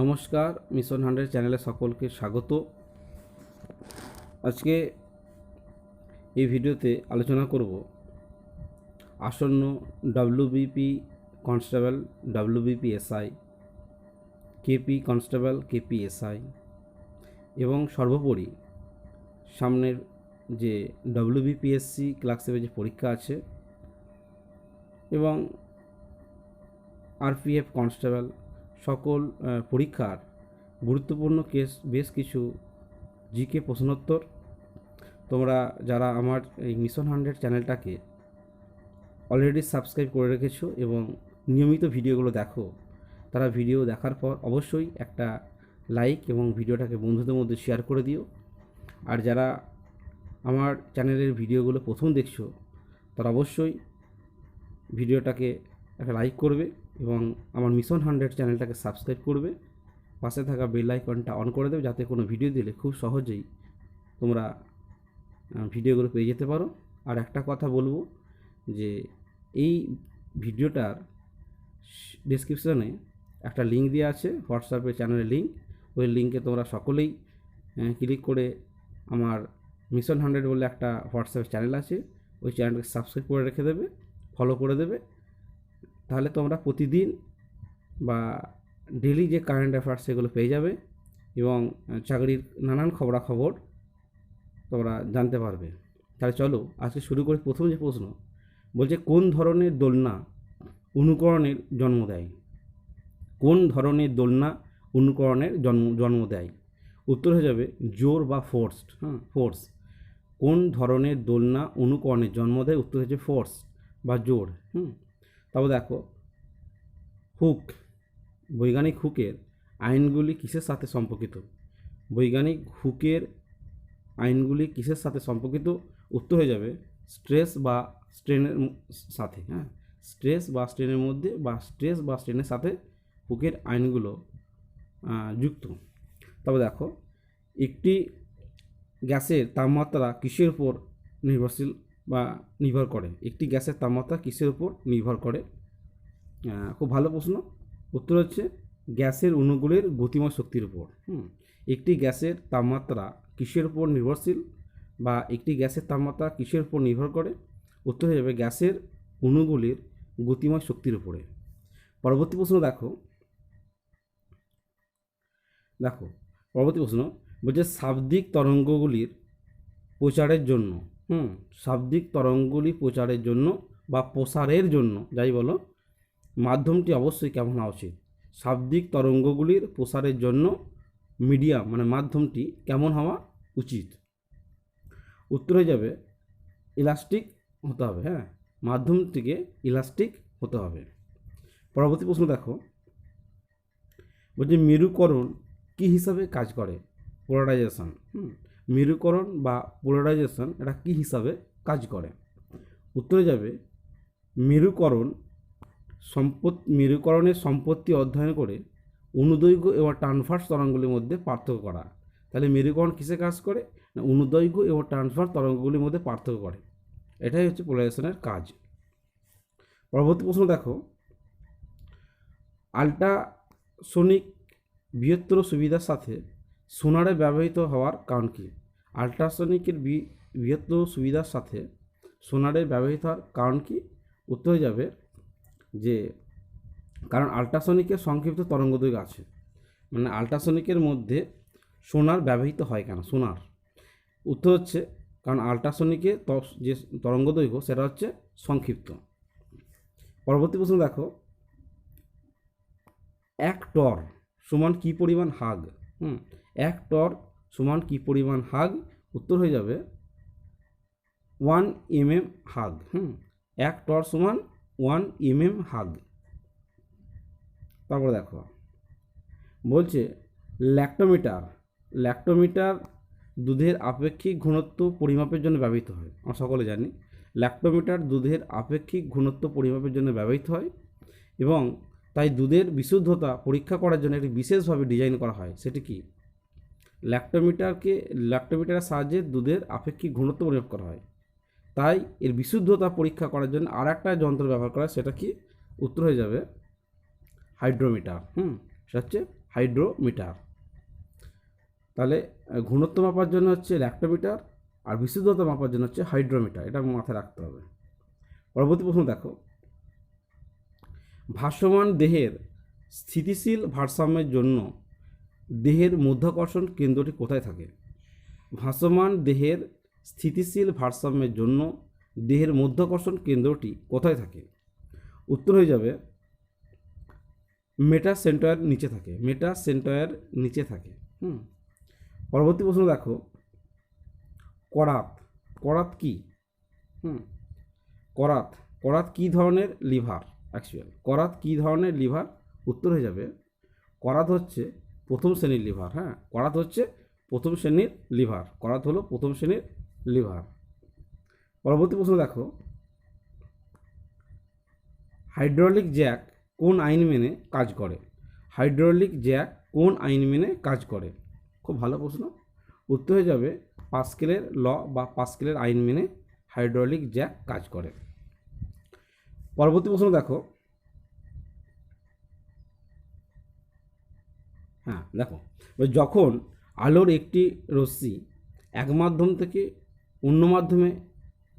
নমস্কার, mission hundred চ্যানেলে সকলকে স্বাগত। আজকে এই ভিডিওতে আলোচনা করব আসন্ন WBP constable WBP SI KP constable KP SI এবং সর্বোপরি সামনের যে ডাব্লিউবিপিএসসি ক্লার্কশিপের যে পরীক্ষা আছে এবং আরপিএফ কনস্টেবল সকল পরীক্ষার গুরুত্বপূর্ণ কেস বেশ কিছু জিকে প্রশ্নোত্তর। তোমরা যারা আমার এই মিশন হান্ড্রেড চ্যানেলটাকে অলরেডি সাবস্ক্রাইব করে রেখেছো এবং নিয়মিত ভিডিওগুলো দেখো, তারা ভিডিও দেখার পর অবশ্যই একটা লাইক এবং ভিডিওটাকে বন্ধুদের মধ্যে শেয়ার করে দিও। আর যারা আমার চ্যানেলের ভিডিওগুলো প্রথম দেখছ, তারা অবশ্যই ভিডিওটাকে একটা লাইক করবে। এবং আমার মিশন হান্ড্রেড চ্যানেলটাকে সাবস্ক্রাইব করবে। পাশে থাকা বেল আইকনটা অন করে দেবে যাতে কোনো ভিডিও দিলে খুব সহজেই তোমরা ভিডিওগুলো পেয়ে যেতে পারো। আর একটা কথা বলব যে এই ভিডিওটার ডিসক্রিপশনে একটা লিঙ্ক দেওয়া আছে হোয়াটসঅ্যাপের চ্যানেলের লিঙ্ক ওই লিঙ্কে তোমরা সকলেই ক্লিক করে আমার মিশন হান্ড্রেড বলে একটা হোয়াটসঅ্যাপ চ্যানেল আছে, ওই চ্যানেলটাকে সাবস্ক্রাইব করে রেখে দেবে ফলো করে দেবে। তাহলে তোমরা প্রতিদিন বা ডেলি যে কারেন্ট অ্যাফেয়ার্স সেগুলো পেয়ে যাবে এবং চাকরির নানান খবরাখবর তোমরা জানতে পারবে। তাহলে চলো, আজকে শুরু করি প্রথম যে প্রশ্ন। বলছে, কোন ধরনের দোলনা অনুকরণের জন্ম দেয়? কোন ধরনের দোলনা অনুকরণের জন্ম জন্ম দেয়? উত্তর হয়ে যাবে, জোর বা ফোর্সড হ্যাঁ ফোর্স কোন ধরনের দোলনা অনুকরণের জন্ম দেয়? উত্তর হচ্ছে ফোর্স বা জোর, হুম। তারপর দেখো, হুক, বৈজ্ঞানিক হুকের আইনগুলি কিসের সাথে সম্পর্কিত? বৈজ্ঞানিক হুকের আইনগুলি কিসের সাথে সম্পর্কিত? উত্তর হয়ে যাবে স্ট্রেস বা স্ট্রেনের সাথে হ্যাঁ? স্ট্রেস বা স্ট্রেনের মধ্যে বা স্ট্রেস বা স্ট্রেনের সাথে হুকের আইনগুলো যুক্ত। তবে দেখো, একটি গ্যাসের তাপমাত্রা কিসের উপর নির্ভরশীল? বা নির্ভর করে। একটি গ্যাসের তাপমাত্রা কিসের উপর নির্ভর করে? খুব ভালো প্রশ্ন। উত্তর হচ্ছে গ্যাসের অণুগুলির গতিময় শক্তির উপর। একটি গ্যাসের তাপমাত্রা কিসের উপর নির্ভরশীল বা একটি গ্যাসের তাপমাত্রা কিসের উপর নির্ভর করে? উত্তর হয়ে যাবে গ্যাসের অণুগুলির গতিময় শক্তির উপরে। পরবর্তী প্রশ্ন দেখো। দেখো, পরবর্তী প্রশ্ন বলছে শাব্দিক তরঙ্গগুলির প্রচারের জন্য হুম, শাব্দিক তরঙ্গগুলি প্রচারের জন্য বা প্রসারের জন্য, যাই বলো, মাধ্যমটি অবশ্যই কেমন হওয়া উচিত? শাব্দিক তরঙ্গগুলির প্রসারের জন্য মিডিয়াম মানে মাধ্যমটি কেমন হওয়া উচিত? উত্তর হয়ে যাবে, ইলাস্টিক হতে হবে হ্যাঁ মাধ্যমটিকে ইলাস্টিক হতে হবে। পরবর্তী প্রশ্ন দেখো, বলছি মেরুকরণ কী হিসাবে কাজ করে? পোলারাইজেশন, হুম মেরুকরণ বা পোলারাইজেশন এটা কী হিসাবে কাজ করে? উত্তরে যাবে, মেরুকরণ সম্পদ, মেরুকরণের সম্পত্তি অধ্যয়ন করে অনুদৈর্ঘ্য এবং ট্রান্সভার্স তরঙ্গগুলির মধ্যে পার্থক্য করা। তাহলে মেরুকরণ কিসে কাজ করে? না, অনুদৈর্ঘ্য এবং ট্রান্সভার্স তরঙ্গগুলির মধ্যে পার্থক্য করে। এটাই হচ্ছে পোলারাইজেশনের কাজ। পরবর্তী প্রশ্ন দেখো, আল্ট্রাসোনিক বৃহত্তর সুবিধার সাথে সোনারে ব্যবহৃত হওয়ার কারণ কী? আল্ট্রাসোনিকের বৃহত্তর সুবিধার সাথে সোনারে ব্যবহৃত হওয়ার কারণ কী? উত্তর হয়ে যাবে যে, কারণ আল্ট্রাসনিকের সংক্ষিপ্ত তরঙ্গদৈর্ঘ্য আছে। মানে আল্ট্রাসনিকের মধ্যে সোনার ব্যবহৃত হয় কেন? সোনার। উত্তর হচ্ছে, কারণ আল্ট্রাসনিকের ত- যে তরঙ্গদৈর্ঘ্য সেটা হচ্ছে সংক্ষিপ্ত। পরবর্তী প্রশ্ন দেখো। এক টর সমান কী পরিমাণ হাগ? হুম, এক টর সমান কী পরিমাণ হাগ? উত্তর হয়ে যাবে ওয়ান এম এম হাগ, হুম, এক টর সমান ওয়ান এম এম হাগ। তারপর দেখো, বলছে ল্যাক্টোমিটার ল্যাক্টোমিটার দুধের আপেক্ষিক ঘনত্ব পরিমাপের জন্য ব্যবহৃত হয়। আমরা সকলে জানি ল্যাক্টোমিটার দুধের আপেক্ষিক ঘনত্ব পরিমাপের জন্য ব্যবহৃত হয় এবং তাই দুধের বিশুদ্ধতা পরীক্ষা করার জন্য একটি বিশেষভাবে ডিজাইন করা হয়। সেটি কি? ল্যাক্টোমিটারকে ল্যাক্টোমিটারের সাহায্যে দুধের আপেক্ষিক ঘনত্ব পরিমাপ করা হয়। তাই এর বিশুদ্ধতা পরীক্ষা করার জন্য আর একটা যন্ত্র ব্যবহার করা সেটা কি? উত্তর হয়ে যাবে হাইড্রোমিটার হুম, সেটা হচ্ছে হাইড্রোমিটার তাহলে ঘনত্ব মাপার জন্য হচ্ছে ল্যাক্টোমিটার আর বিশুদ্ধতা মাপার জন্য হচ্ছে হাইড্রোমিটার এটা মাথায় রাখতে হবে। পরবর্তী প্রশ্ন দেখো। ভাসমান দেহের স্থিতিশীল ভারসাম্যের জন্য দেহের মধ্যাকর্ষণ কেন্দ্রটি কোথায় থাকে? ভাসমান দেহের স্থিতিশীল ভারসাম্যের জন্য দেহের মধ্যাকর্ষণ কেন্দ্রটি কোথায় থাকে? উত্তর হয়ে যাবে, মেটা সেন্টয়ের নিচে থাকে, মেটা সেন্টয়ের নিচে থাকে, হুম? পরবর্তী প্রশ্ন দেখো, করাত করাত কি? হুম? করাত করাত কী ধরনের লিভার? অ্যাকচুয়াল করাত কী ধরনের লিভার? উত্তর হয়ে যাবে, করাত হচ্ছে প্রথম শ্রেণির লিভার হ্যাঁ? করাত হচ্ছে প্রথম শ্রেণির লিভার, করাত হলো প্রথম শ্রেণির লিভার। পরবর্তী প্রশ্ন দেখো, হাইড্রোলিক জ্যাক কোন আইন মেনে কাজ করে? হাইড্রোলিক জ্যাক কোন আইন মেনে কাজ করে? খুব ভালো প্রশ্ন। উত্তর হয়ে যাবে পাস্কেলের ল বা পাস্কেলের আইন মেনে হাইড্রোলিক জ্যাক কাজ করে। পরবর্তী প্রশ্ন দেখো। হ্যাঁ দেখো। যখন আলোর একটি রশ্মি এক মাধ্যম থেকে অন্য মাধ্যমে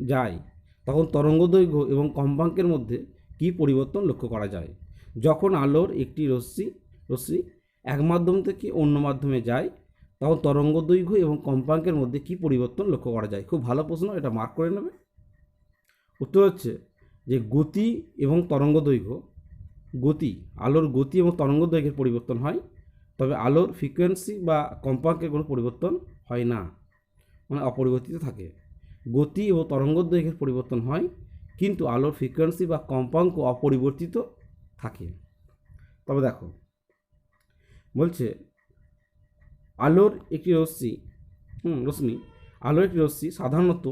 যায়, তখন তরঙ্গ দৈর্ঘ্য এবং কম্পাঙ্কের মধ্যে কী পরিবর্তন লক্ষ্য করা যায়? যখন আলোর একটি রশ্মি রশ্মি এক মাধ্যম থেকে অন্য মাধ্যমে যায়, তখন তরঙ্গ দৈর্ঘ্য এবং কম্পাঙ্কের মধ্যে কী পরিবর্তন লক্ষ্য করা যায়? খুব ভালো প্রশ্ন, এটা মার্ক করে নেবে। উত্তর হচ্ছে যে গতি এবং তরঙ্গ দৈর্ঘ্য, গতি, আলোর গতি এবং তরঙ্গ দৈর্ঘ্যের পরিবর্তন হয়, তবে আলোর ফ্রিকোয়েন্সি বা কম্পাঙ্কের কোনো পরিবর্তন হয় না মানে অপরিবর্তিত থাকে। গতি ও তরঙ্গদৈর্ঘ্যের পরিবর্তন হয়, কিন্তু আলোর ফ্রিকোয়েন্সি বা কম্পাঙ্ক অপরিবর্তিত থাকে। তবে দেখো, বলছে, আলোর একটি রশ্মি, হুম, রশ্মি, আলোর একটি রশ্মি সাধারণত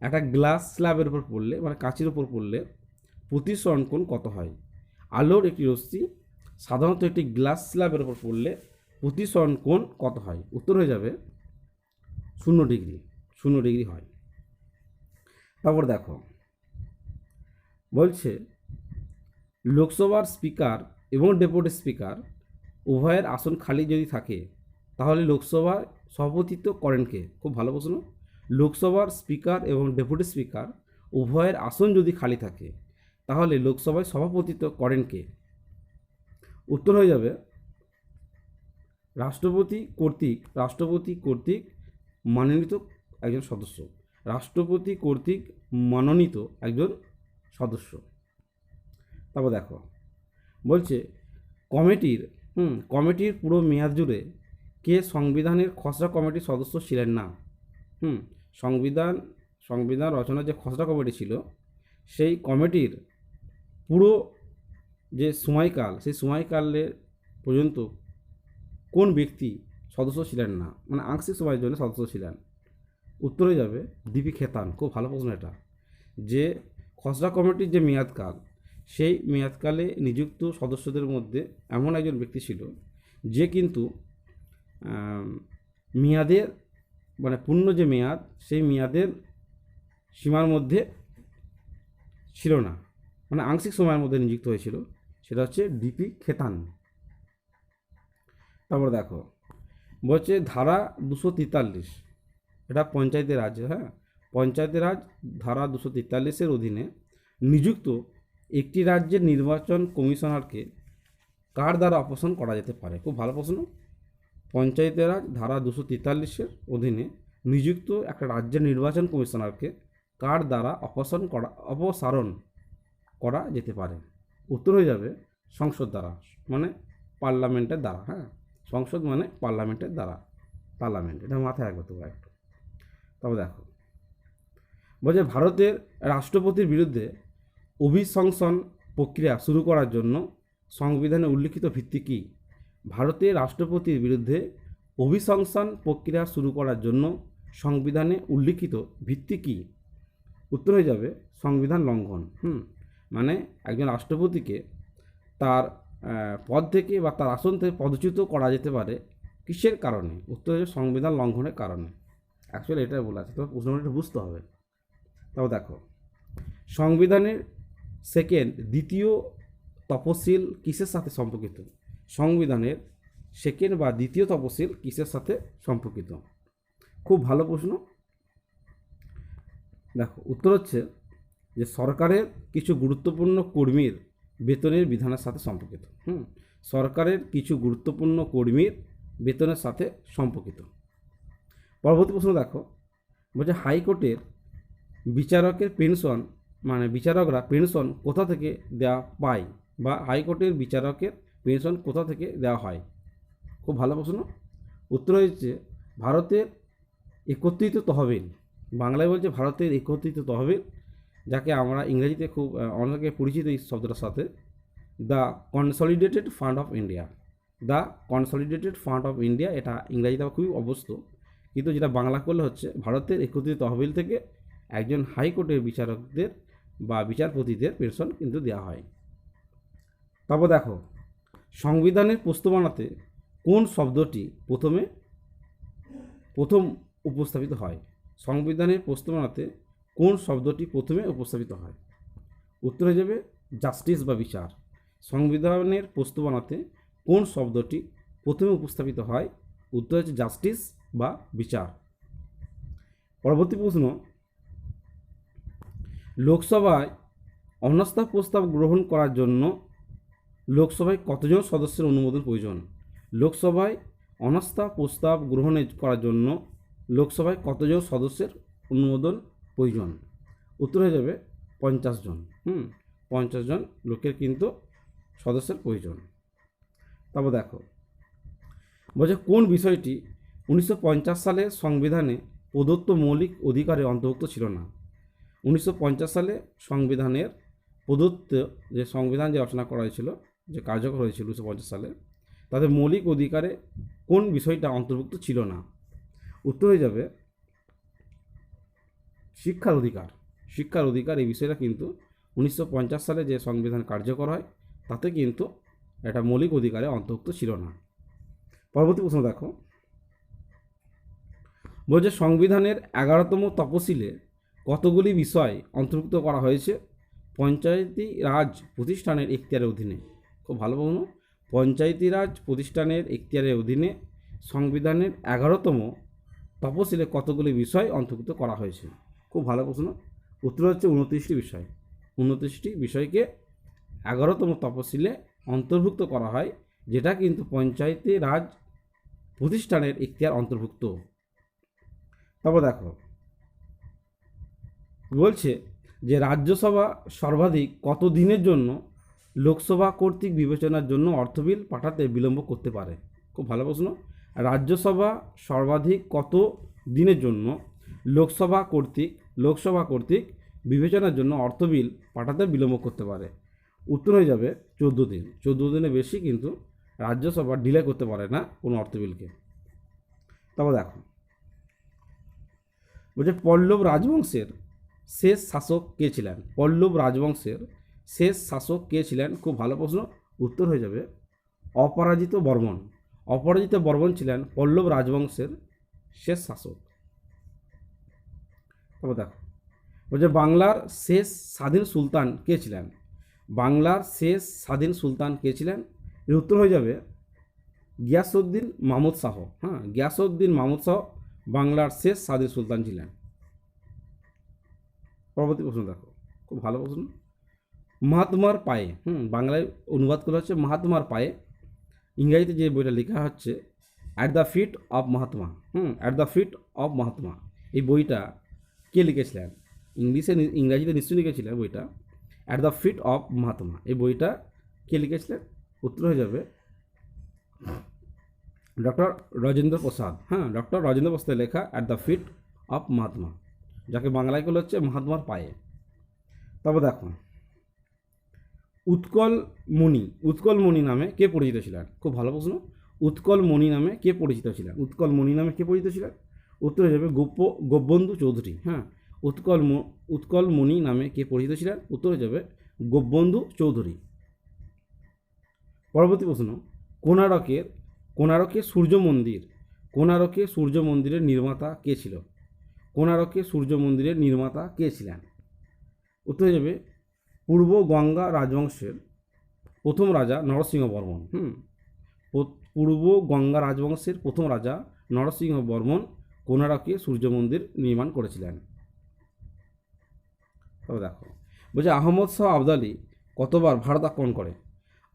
একটা গ্লাস স্ল্যাবের উপর পড়লে মানে কাঁচের উপর পড়লে প্রতিসরণ কোণ কত হয়? আলোর একটি রশ্মি, সাধারণত একটি গ্লাস স্ল্যাবের উপর পড়লে প্রতিসরণ কোণ কত হয়? উত্তর হয়ে যাবে শূন্য ডিগ্রি শূন্য ডিগ্রি হয়। তারপর দেখো, বলছে লোকসভার স্পিকার এবং ডেপুটি স্পিকার উভয়ের আসন খালি যদি থাকে, তাহলে লোকসভায় সভাপতিত্ব করেন কে? খুব ভালো প্রশ্ন। লোকসভার স্পিকার এবং ডেপুটি স্পিকার উভয়ের আসন যদি খালি থাকে, তাহলে লোকসভায় সভাপতিত্ব করেন কে? উত্তর হয়ে যাবে, রাষ্ট্রপতি কর্তৃক রাষ্ট্রপতি কর্তৃক মনোনীত একজন সদস্য। রাষ্ট্রপতি কর্তৃক মনোনীত একজন সদস্য। তারপর দেখো, বলছে কমিটির, হুম, কমিটির পুরো মেয়াদ জুড়ে কে সংবিধানের খসড়া কমিটির সদস্য ছিলেন না? হুম সংবিধান সংবিধান রচনার যে খসড়া কমিটি ছিল, সেই কমিটির পুরো যে সময়কাল, সেই সময়কালে পর্যন্ত কোন ব্যক্তি সদস্য ছিলেন না মানে আংশিক সময়ের জন্য সদস্য ছিলেন, উত্তরে যাবে ডিপি খেতান, খুব ভালো প্রশ্ন এটা, যে খসড়া কমিটির যে মেয়াদকাল, সেই মেয়াদকালে নিযুক্ত সদস্যদের মধ্যে এমন একজন ব্যক্তি ছিল, যে কিন্তু মেয়াদের মানে পূর্ণ যে মেয়াদ, সেই মেয়াদের সীমার মধ্যে ছিল না। মানে আংশিক সময়ের মধ্যে নিযুক্ত হয়েছিল, সেটা হচ্ছে ডিপি খেতান। তারপর দেখো, বলছে ধারা দুশো তেতাল্লিশ। এটা পঞ্চায়েতের রাজ হ্যাঁ? পঞ্চায়েতের রাজ ধারা দুশো তেতাল্লিশের অধীনে নিযুক্ত একটি রাজ্যের নির্বাচন কমিশনারকে কার দ্বারা অপসারণ করা যেতে পারে? খুব ভালো প্রশ্ন। পঞ্চায়েতের রাজ ধারা দুশো তেতাল্লিশের অধীনে নিযুক্ত একটা রাজ্যের নির্বাচন কমিশনারকে কার দ্বারা অপসারণ করা অপসারণ করা যেতে পারে? উত্তর হয়ে যাবে সংসদ দ্বারা মানে পার্লামেন্টের দ্বারা হ্যাঁ? সংসদ মানে পার্লামেন্টের দ্বারা, পার্লামেন্ট, এটা মাথায় রাখবে তোমরা একটু। তবে দেখো, বলছে ভারতের রাষ্ট্রপতির বিরুদ্ধে অভিশংসন প্রক্রিয়া শুরু করার জন্য সংবিধানে উল্লিখিত ভিত্তি কী? ভারতের রাষ্ট্রপতির বিরুদ্ধে অভিশংসন প্রক্রিয়া শুরু করার জন্য সংবিধানে উল্লিখিত ভিত্তি কী? উত্তর হয়ে যাবে সংবিধান লঙ্ঘন। হুম মানে একজন রাষ্ট্রপতিকে তার পদ থেকে বা তার আসন থেকে পদচ্যুত করা যেতে পারে কিসের কারণে? উত্তর হচ্ছে সংবিধান লঙ্ঘনের কারণে। অ্যাকচুয়ালি এটাই বলা আছে তবে প্রশ্নটা বুঝতে হবে। তাও দেখো, সংবিধানের সেকেন্ড দ্বিতীয় তপশিল কিসের সাথে সম্পর্কিত? সংবিধানের সেকেন্ড বা দ্বিতীয় তপশিল কিসের সাথে সম্পর্কিত? খুব ভালো প্রশ্ন। দেখো, উত্তর হচ্ছে যে সরকারের কিছু গুরুত্বপূর্ণ কর্মীর বেতনের বিধানের সাথে সম্পর্কিত। হুম, সরকারের কিছু গুরুত্বপূর্ণ কর্মীর বেতনের সাথে সম্পর্কিত। পরবর্তী প্রশ্ন দেখো, বলছে হাইকোর্টের বিচারকের পেনশন মানে বিচারকরা পেনশন কোথা থেকে দেওয়া পায় বা হাইকোর্টের বিচারকের পেনশন কোথা থেকে দেওয়া হয়? খুব ভালো প্রশ্ন। উত্তর হচ্ছে ভারতের একত্রিত তহবিল। বাংলায় বলছে ভারতের একত্রিত তহবিল, যাকে আমরা ইংরেজিতে খুব অনেকে পরিচিত এই শব্দটার সাথে। The consolidated fund of India. The consolidated fund of India, এটা ইংরাজিতে খুবই অবস্থ কিন্তু যেটা বাংলা করলে হচ্ছে ভারতের একত্রিত তহবিল থেকে একজন হাইকোর্টের বিচারকদের বা বিচারপতিদের পেনশন কিন্তু দেওয়া হয়। তারপর দেখো সংবিধানের প্রস্তাবনাতে কোন শব্দটি প্রথমে, প্রথম উপস্থাপিত হয়? সংবিধানের প্রস্তাবনাতে কোন শব্দটি প্রথমে উপস্থাপিত হয়? উত্তর হয়ে যাবে জাস্টিস বা বিচার। সংবিধানের প্রস্তাবনাতে কোন শব্দটি প্রথমে উপস্থাপিত হয়? উত্তর হচ্ছে জাস্টিস বা বিচার। পরবর্তী প্রশ্ন, লোকসভায় অনাস্থা প্রস্তাব গ্রহণ করার জন্য লোকসভায় কতজন সদস্যের অনুমোদন প্রয়োজন? লোকসভায় অনাস্থা প্রস্তাব গ্রহণে করার জন্য লোকসভায় কতজন সদস্যের অনুমোদন প্রয়োজন? উত্তর হয়ে যাবে পঞ্চাশ জন। হুম, পঞ্চাশ জন লোকের কিন্তু সদস্যের প্রয়োজন। তারপর দেখো, বলছে কোন বিষয়টি উনিশশো পঞ্চাশ সালে সংবিধানে প্রদত্ত মৌলিক অধিকারে অন্তর্ভুক্ত ছিল না? উনিশশো পঞ্চাশ সালে সংবিধানের প্রদত্ত যে সংবিধান যে রচনা করা হয়েছিল যে কার্যকর হয়েছিল উনিশশো পঞ্চাশ সালে, তাদের মৌলিক অধিকারে কোন বিষয়টা অন্তর্ভুক্ত ছিল না? উত্তর হয়ে যাবে, শিক্ষার অধিকার। শিক্ষার অধিকার এই বিষয়টা কিন্তু উনিশশো পঞ্চাশ সালে যে সংবিধান কার্যকর হয়, তাতে কিন্তু এটা মৌলিক অধিকারে অন্তর্ভুক্ত ছিল না। পরবর্তী প্রশ্ন দেখো। বলছে সংবিধানের এগারোতম তপশিলে কতগুলি বিষয় অন্তর্ভুক্ত করা হয়েছে? পঞ্চায়েতি রাজ প্রতিষ্ঠানের এখতিয়ারের অধীনে। খুব ভালো প্রশ্ন পঞ্চায়েতি রাজ প্রতিষ্ঠানের এখতিয়ারের অধীনে সংবিধানের এগারোতম তপশিলে কতগুলি বিষয় অন্তর্ভুক্ত করা হয়েছে? খুব ভালো প্রশ্ন। উত্তর হচ্ছে উনত্রিশটি বিষয়। উনত্রিশটি বিষয়কে এগারোতম তপশিলে অন্তর্ভুক্ত করা হয়, যেটা কিন্তু পঞ্চায়েতি রাজ প্রতিষ্ঠানের এখতিয়ার অন্তর্ভুক্ত। তারপর দেখো, বলছে যে রাজ্যসভা সর্বাধিক কত দিনের জন্য লোকসভা কর্তৃক বিবেচনার জন্য অর্থ বিল পাঠাতে বিলম্ব করতে পারে। খুব ভালো প্রশ্ন। রাজ্যসভা সর্বাধিক কত দিনের জন্য লোকসভা কর্তৃক লোকসভা কর্তৃক বিবেচনার জন্য অর্থ বিল পাঠাতে বিলম্ব করতে পারে? উত্তর হয়ে যাবে চোদ্দ দিন। চোদ্দ দিনে বেশি কিন্তু রাজ্যসভা ডিলে করতে পারে না কোনো অর্থ বিলকে তারপর দেখো। বলছে পল্লব রাজবংশের শেষ শাসক কে ছিলেন? পল্লব রাজবংশের শেষ শাসক কে ছিলেন? খুব ভালো প্রশ্ন, উত্তর হয়ে যাবে। অপরাজিত বর্মন। অপরাজিত বর্মন ছিলেন পল্লব রাজবংশের শেষ শাসক। তারপর দেখো, বলছে বাংলার শেষ স্বাধীন সুলতান কে ছিলেন? বাংলার শেষ স্বাধীন সুলতান কে ছিলেন? এর উত্তর হয়ে যাবে গিয়াসউদ্দিন মাহমুদ শাহ। হ্যাঁ গিয়াসউদ্দিন মাহমুদ শাহ বাংলার শেষ স্বাধীন সুলতান ছিলেন। পরবর্তী প্রশ্ন দেখো, খুব ভালো প্রশ্ন। মহাত্মার পায়ে, হুম, বাংলায় অনুবাদ করা হচ্ছে মহাত্মার পায়ে। ইংরাজিতে যে বইটা লেখা হচ্ছে at the feet of Mahatma, hmm at the feet of Mahatma. এই বইটা কে লিখেছিলেন? ইংলিশে ইংরাজিতে নিশ্চয়ই লিখেছিলেন বইটা। At the feet of Mahatma. এই বইটা কে লিখেছিলেন? উত্তর হয়ে যাবে ডক্টর রাজেন্দ্র প্রসাদ। হ্যাঁ ডক্টর রাজেন্দ্র প্রসাদের লেখা at the feet of Mahatma, যাকে বাংলায় করলে হচ্ছে মহাত্মার পায়ে। তবে দেখো উৎকল মণি উৎকল মণি নামে কে পরিচিত ছিলেন? খুব ভালো প্রশ্ন। উৎকল মণি নামে কে পরিচিত ছিলেন? উৎকল মণি নামে কে পরিচিত ছিলেন? উত্তর যাবে গোপ, গোপবন্ধু চৌধুরী হ্যাঁ। উৎকল উৎকল মণি নামে কে পরিচিত ছিলেন? উত্তর যাবে গোপবন্ধু চৌধুরী। পরবর্তী প্রশ্ন কোনারকের কোনারকের সূর্য মন্দির কোনারকে সূর্য মন্দিরের নির্মাতা কে ছিল? কোনারকে সূর্য মন্দিরের নির্মাতা কে ছিলেন? উত্তর যাবে পূর্ব গঙ্গা রাজবংশের প্রথম রাজা নরসিংহ বর্মন। হুম। পূর্ব গঙ্গা রাজবংশের প্রথম রাজা নরসিংহ বর্মন কোনারকে সূর্য মন্দির নির্মাণ করেছিলেন। তবে দেখো বলছে আহমদ শাহ আবদালি কতবার ভারত আক্রমণ করে?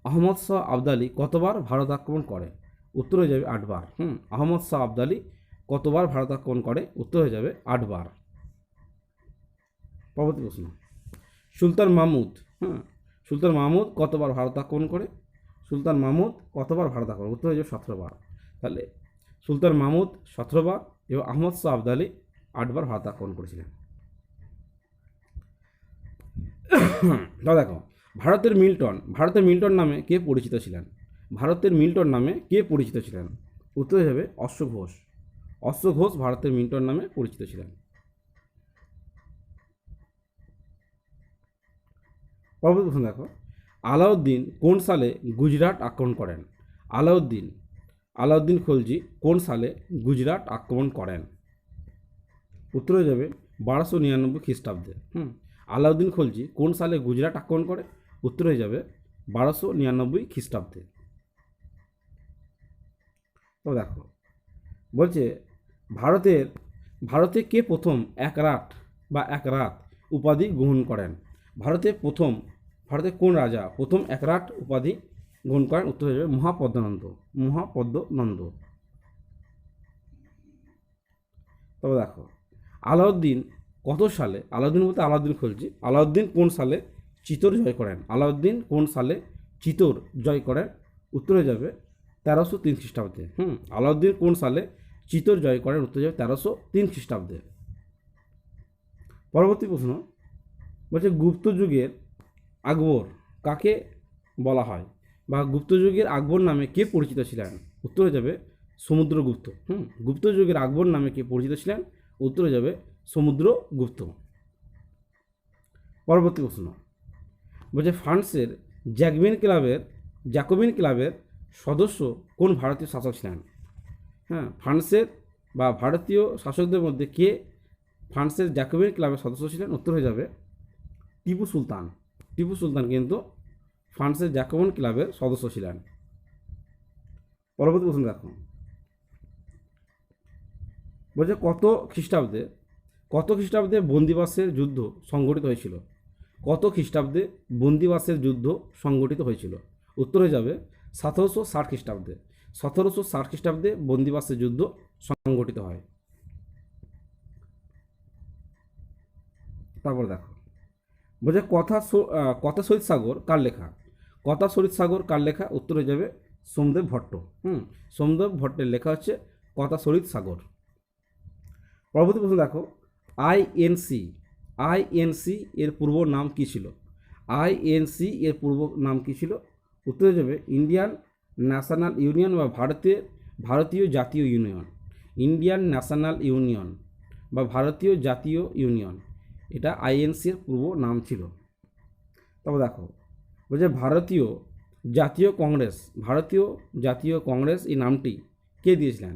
আহমদ শাহ আবদালি কতবার ভারত আক্রমণ করে? উত্তর হয়ে যাবে আটবার। হুম। আহমদ শাহ আবদালি কতবার ভারত আক্রমণ করে? উত্তর হয়ে যাবে আটবার। পরবর্তী প্রশ্ন। সুলতান মাহমুদ। হ্যাঁ সুলতান মাহমুদ কতবার ভারত আক্রমণ করে? সুলতান মাহমুদ কতবার ভারত আক্রমণ উত্তর হয়ে? যাবে সতেরো বার। তাহলে সুলতান মাহমুদ সতেরো বার এবং আহমদ শাহ আবদালি আটবার ভারত আক্রমণ করেছিলেন। দেখো ভারতের মিল্টন ভারতের মিল্টন নামে কে পরিচিত ছিলেন? ভারতের মিল্টন নামে কে পরিচিত ছিলেন? উত্তর হবে অশ্ব ঘোষ অশ্ব ঘোষ ভারতের মিল্টন নামে পরিচিত ছিলেন। পরবর্তী প্রশ্ন দেখো। আলাউদ্দিন কোন সালে গুজরাট আক্রমণ করেন? আলাউদ্দিন আলাউদ্দিন খলজি কোন সালে গুজরাট আক্রমণ করেন? উত্তর হয়ে যাবে বারোশো নিরানব্বই খ্রিস্টাব্দে। হুম, আলাউদ্দিন খলজি কোন সালে গুজরাট আক্রমণ করে? উত্তর হয়ে যাবে বারোশো নিরানব্বই খ্রিস্টাব্দে। তো দেখো, বলছে ভারতের, ভারতে কে প্রথম এক রাত বা এক রাত উপাধি গ্রহণ করেন? ভারতে প্রথম ভারতের কোন রাজা প্রথম একরাট উপাধি গ্রহণ করেন? উত্তর হয়ে যাবে মহাপদ্মানন্দ। মহাপদ্মনন্দ। তবে দেখো, আলাউদ্দিন কত সালে, আলাউদ্দিন বলতে আলাউদ্দিন খুলছি আলাউদ্দিন কোন সালে চিতোর জয় করেন? আলাউদ্দিন কোন সালে চিতোর জয় করেন? উত্তর হয়ে যাবে তেরোশো তিন খ্রিস্টাব্দে। হুম, আলাউদ্দিন কোন সালে চিতোর জয় করেন? উত্তর যাবে তেরোশো তিন খ্রিস্টাব্দে। পরবর্তী প্রশ্ন, বলছে গুপ্ত যুগের আকবর কাকে বলা হয়? বা গুপ্ত যুগের আকবর নামে কে পরিচিত ছিলেন? উত্তর যাবে সমুদ্রগুপ্ত। হুম, গুপ্ত যুগের আকবর নামে কে পরিচিত ছিলেন? উত্তর যাবে সমুদ্রগুপ্ত। পরবর্তী প্রশ্ন। বলছে, ফ্রান্সের জ্যাকবিন ক্লাবের, জ্যাকোবিন ক্লাবের সদস্য কোন ভারতীয় শাসক ছিলেন? হ্যাঁ ফ্রান্সের বা ভারতীয় শাসকদের মধ্যে কে ফ্রান্সের জ্যাকোবিন ক্লাবের সদস্য ছিলেন? উত্তর হয়ে যাবে টিপু সুলতান। টিপু সুলতান কিন্তু ফ্রান্সের জ্যাকোবিন ক্লাবের সদস্য ছিলেন। পরবর্তী প্রশ্ন দেখুন বলছে, কত খ্রিস্টাব্দে কত খ্রিস্টাব্দে বন্দিবাসের যুদ্ধ সংগঠিত হয়েছিল? কত খ্রিস্টাব্দে বন্দিবাসের যুদ্ধ সংগঠিত হয়েছিল? উত্তর হয়ে যাবে, সতেরোশো ষাট খ্রিস্টাব্দে। সতেরোশো ষাট খ্রিস্টাব্দে বন্দিবাসের যুদ্ধ সংগঠিত হয়। তারপর দেখো। বলছে, কথা কথা শহীদ সাগর, কার লেখা? কথা শহীদ সাগর, কার লেখা? উত্তর হয়ে যাবে সোমদেব ভট্ট। হুম, সোমদেব ভট্টের লেখা হচ্ছে, কথা শহীদ সাগর। পরবর্তী প্রশ্ন দেখো আইএনসি আইএনসি এর পূর্ব নাম কী ছিল? আইএনসি এর পূর্ব নাম কী ছিল? উত্তর হয়ে যাবে, ইন্ডিয়ান ন্যাশনাল ইউনিয়ন বা ভারতীয় ভারতীয় জাতীয় ইউনিয়ন। ইন্ডিয়ান ন্যাশনাল ইউনিয়ন বা ভারতীয় জাতীয় ইউনিয়ন। এটা আইএনসি এর পূর্ব নাম ছিল। তবে দেখো, বলছে ভারতীয় জাতীয় কংগ্রেস, ভারতীয় জাতীয় কংগ্রেস এই নামটি কে দিয়েছিলেন?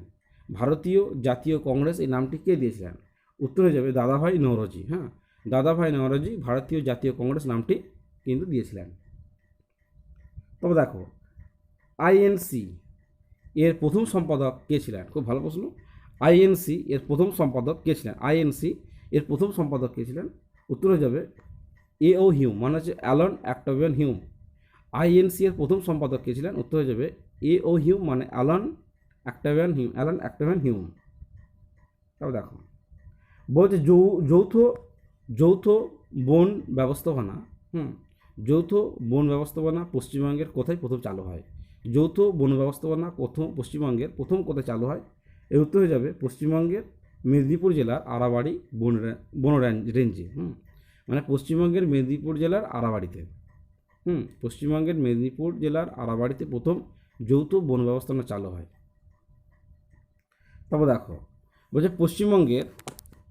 ভারতীয় জাতীয় কংগ্রেস এই নামটি কে দিয়েছিলেন? উত্তর হয়ে যাবে দাদাভাই নওরোজি হ্যাঁ? দাদাভাই নওরোজি ভারতীয় জাতীয় কংগ্রেস নামটি কিন্তু দিয়েছিলেন। তবে দেখো, আইএনসি এর প্রথম সম্পাদক কে ছিলেন? খুব ভালো প্রশ্ন। আইএনসি এর প্রথম সম্পাদক কে ছিলেন? আইএনসি এর প্রথম সম্পাদক কে ছিলেন? উত্তর হয়ে যাবে এ ও হিউম মানে হচ্ছে অ্যালন অ্যাক্টোভিয়ান হিউম। আইএনসি এর প্রথম সম্পাদক কে ছিলেন? উত্তর হয়ে যাবে এ ও হিউম মানে Allan Octavian Hume, Allan Octavian Hume. তারপর দেখো, বলছে যৌ, যৌথ যৌথ বন ব্যবস্থাপনা, হুম, যৌথ বন ব্যবস্থাপনা পশ্চিমবঙ্গের কোথায় প্রথম চালু হয়? যৌথ বন ব্যবস্থাপনা প্রথম, পশ্চিমবঙ্গের প্রথম কোথায় চালু হয়? এর উত্তর হয়ে যাবে পশ্চিমবঙ্গের মেদিনীপুর জেলার আরাবাড়ি বন বন রেঞ্জ- হুম? মানে পশ্চিমবঙ্গের মেদিনীপুর জেলার আরাবাড়িতে, হুম? পশ্চিমবঙ্গের মেদিনীপুর জেলার আরাবাড়িতে প্রথম যৌথ বন ব্যবস্থাপনা চালু হয়। তারপর দেখো, বলছে পশ্চিমবঙ্গের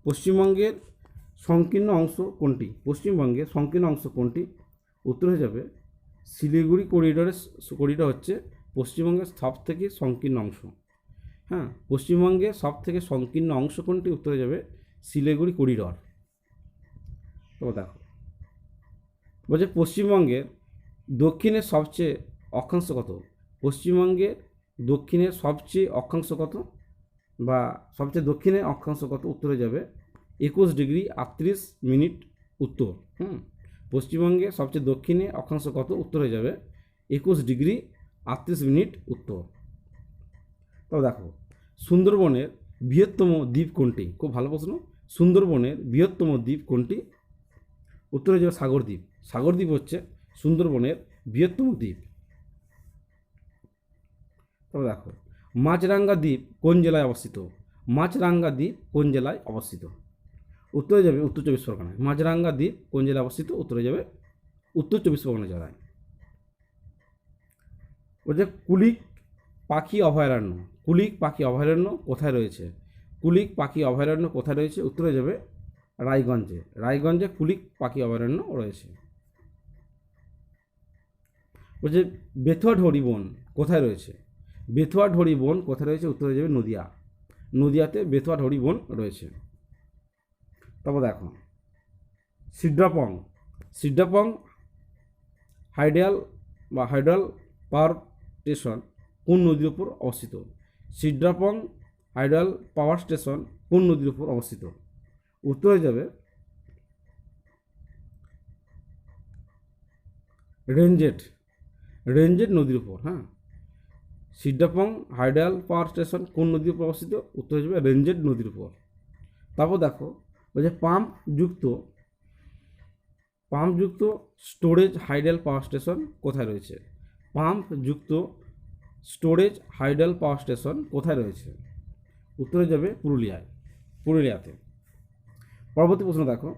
পশ্চিমবঙ্গের সংকীর্ণ অংশ কোনটি? পশ্চিমবঙ্গের সংকীর্ণ অংশ কোনটি? উত্তর হয়ে যাবে, শিলিগুড়ি করিডোরের করিডোর হচ্ছে পশ্চিমবঙ্গের সব থেকে সংকীর্ণ অংশ। হ্যাঁ। পশ্চিমবঙ্গে সব থেকে সংকীর্ণ অংশ কোনটি? উত্তরে যাবে শিলিগুড়ি, করিডোর। তো দেখো। বলছে পশ্চিমবঙ্গের দক্ষিণের সবচেয়ে অক্ষাংশ কত? পশ্চিমবঙ্গের দক্ষিণের সবচেয়ে অক্ষাংশ কত? বা সবচেয়ে দক্ষিণে অক্ষাংশ কত? উত্তরে যাবে একুশ ডিগ্রি আটত্রিশ মিনিট উত্তর। হুম। পশ্চিমবঙ্গে সবচেয়ে দক্ষিণে অক্ষাংশ কত? উত্তরে যাবে একুশ ডিগ্রি আটত্রিশ মিনিট উত্তর। তবে দেখো, সুন্দরবনের বৃহত্তম দ্বীপ কোনটি? খুব ভালো প্রশ্ন। সুন্দরবনের বৃহত্তম দ্বীপ কোনটি? উত্তরে যাবে সাগরদ্বীপ সাগরদ্বীপ হচ্ছে সুন্দরবনের বৃহত্তম দ্বীপ। তবে দেখো, মাছরাঙ্গা দ্বীপ কোন জেলায় অবস্থিত? মাছরাঙ্গা দ্বীপ কোন জেলায় অবস্থিত? উত্তরে যাবে উত্তর চব্বিশ পরগনায় মাছরাঙ্গা দ্বীপ কোন জেলায় অবস্থিত? উত্তরে যাবে উত্তর চব্বিশ পরগনা জেলায়। বলছে কুলিক পাখি অভয়ারণ্য। কুলিক পাখি অভয়ারণ্য কোথায় রয়েছে? কুলিক পাখি অভয়ারণ্য কোথায় রয়েছে? উত্তরে যাবে রায়গঞ্জে। রায়গঞ্জে কুলিক পাখি অভয়ারণ্য রয়েছে। বলছে বেথুয়া ঢড়ি বন কোথায় রয়েছে? বেথুয়া ঢড়ি বন কোথায় রয়েছে? উত্তরে যাবে নদিয়া। নদিয়াতে বেথুয়া ঢড়ি বন রয়েছে। তারপর দেখো, সিড্রাপং। সিড্রাপং হাইডাল বা হাইডাল পাওয়ার স্টেশন কোন নদীর উপর অবস্থিত? সিড্রাপং হাইডাল পাওয়ার স্টেশন কোন নদীর উপর অবস্থিত? উত্তরে যাবে রেঞ্জেট রেঞ্জেট নদীর উপর হ্যাঁ? সিড্রাপং হাইডাল পাওয়ার স্টেশন কোন নদীর উপর অবস্থিত? উত্তরে যাবে রেঞ্জেট নদীর উপর। তারপর দেখো বলছে পাম্প যুক্ত পাম্পযুক্ত স্টোরেজ হাইডাল পাওয়ার স্টেশন কোথায় রয়েছে? পাম্প যুক্ত স্টোরেজ হাইডাল পাওয়ার স্টেশন কোথায় রয়েছে? উত্তরে যাবে পুরুলিয়ায়, পুরুলিয়াতে। পরবর্তী প্রশ্ন দেখো।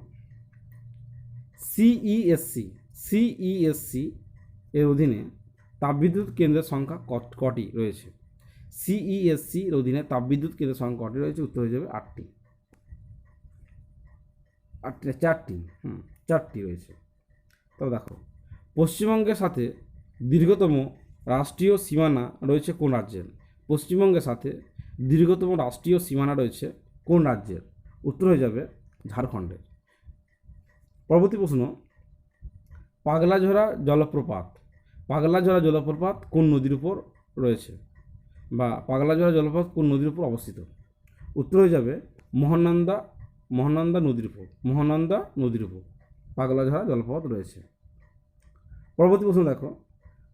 সিইএসসি সিইএসসি এর অধীনে তাপবিদ্যুৎ কেন্দ্রের সংখ্যা কটি রয়েছে? সিইএসসি এর অধীনে তাপবিদ্যুৎ কেন্দ্রের সংখ্যা কটি রয়েছে? উত্তর হয়ে যাবে আটটি। আটটি, চারটি, হুম, চারটি রয়েছে। তবে দেখো, পশ্চিমবঙ্গের সাথে দীর্ঘতম রাষ্ট্রীয় সীমানা রয়েছে কোন রাজ্যের? পশ্চিমবঙ্গের সাথে দীর্ঘতম রাষ্ট্রীয় সীমানা রয়েছে কোন রাজ্যের? উত্তর হয়ে যাবে ঝাড়খণ্ডের পরবর্তী প্রশ্ন, পাগলাঝরা জলপ্রপাত পাগলাঝরা জলপ্রপাত কোন নদীর উপর রয়েছে? বা পাগলাঝরা জলপ্রপাত কোন নদীর উপর অবস্থিত? উত্তর হয়ে যাবে মহানন্দা মহানন্দা নদীর উপর, মহানন্দা নদীর উপর পাগলাঝরা জলপ্রপাত রয়েছে। পরবর্তী প্রশ্ন দেখো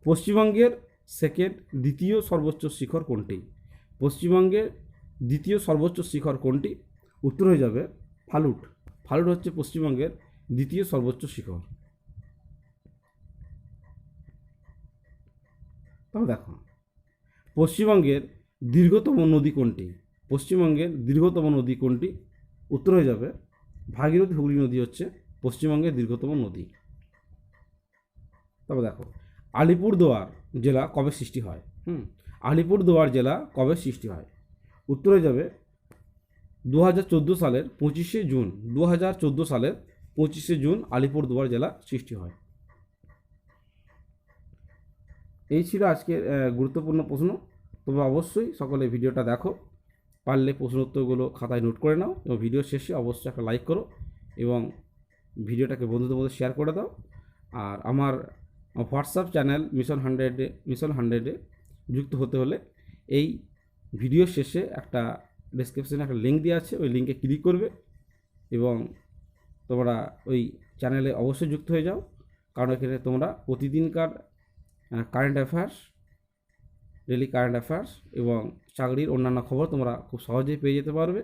পশ্চিমবঙ্গের সেকেন্ড দ্বিতীয় সর্বোচ্চ শিখর কোনটি? পশ্চিমবঙ্গের দ্বিতীয় সর্বোচ্চ শিখর কোনটি? উত্তর হয়ে যাবে ফালুট। ফালুট হচ্ছে পশ্চিমবঙ্গের দ্বিতীয় সর্বোচ্চ শিখর। তবে দেখো, পশ্চিমবঙ্গের দীর্ঘতম নদী কোনটি? পশ্চিমবঙ্গের দীর্ঘতম নদী কোনটি? উত্তর হয়ে যাবে ভাগীরথী হুগলি নদী হচ্ছে পশ্চিমবঙ্গের দীর্ঘতম নদী। তবে দেখো আলিপুরদুয়ার জেলা কবে সৃষ্টি হয়? হুম। আলিপুরদুয়ার জেলা কবে সৃষ্টি হয়? উত্তরে যাবে দু হাজার চোদ্দ সালের পঁচিশে জুন দু হাজার চোদ্দ সালের পঁচিশে জুন আলিপুরদুয়ার জেলা সৃষ্টি হয়। এই ছিল আজকের গুরুত্বপূর্ণ প্রশ্ন। তবে অবশ্যই সকলে ভিডিওটা দেখো। পারলে প্রশ্ন উত্তরগুলো খাতায় নোট করে নাও এবং ভিডিও শেষে অবশ্যই একটা লাইক করো এবং ভিডিওটাকে বন্ধুদের মধ্যে শেয়ার করে দাও। আর আমার হোয়াটসঅ্যাপ চ্যানেল মিশন হান্ড্রেডে মিশন হান্ড্রেডে যুক্ত হতে হলে এই ভিডিও শেষে একটা ডেসক্রিপশনে একটা লিঙ্ক দেওয়া আছে, ওই লিঙ্কে ক্লিক করবে এবং তোমরা ওই চ্যানেলে অবশ্যই যুক্ত হয়ে যাও। কারণ এখানে তোমরা প্রতিদিনকার current affairs daily current affairs এবং চাকরির অন্যান্য খবর তোমরা খুব সহজেই পেয়ে যেতে পারবে।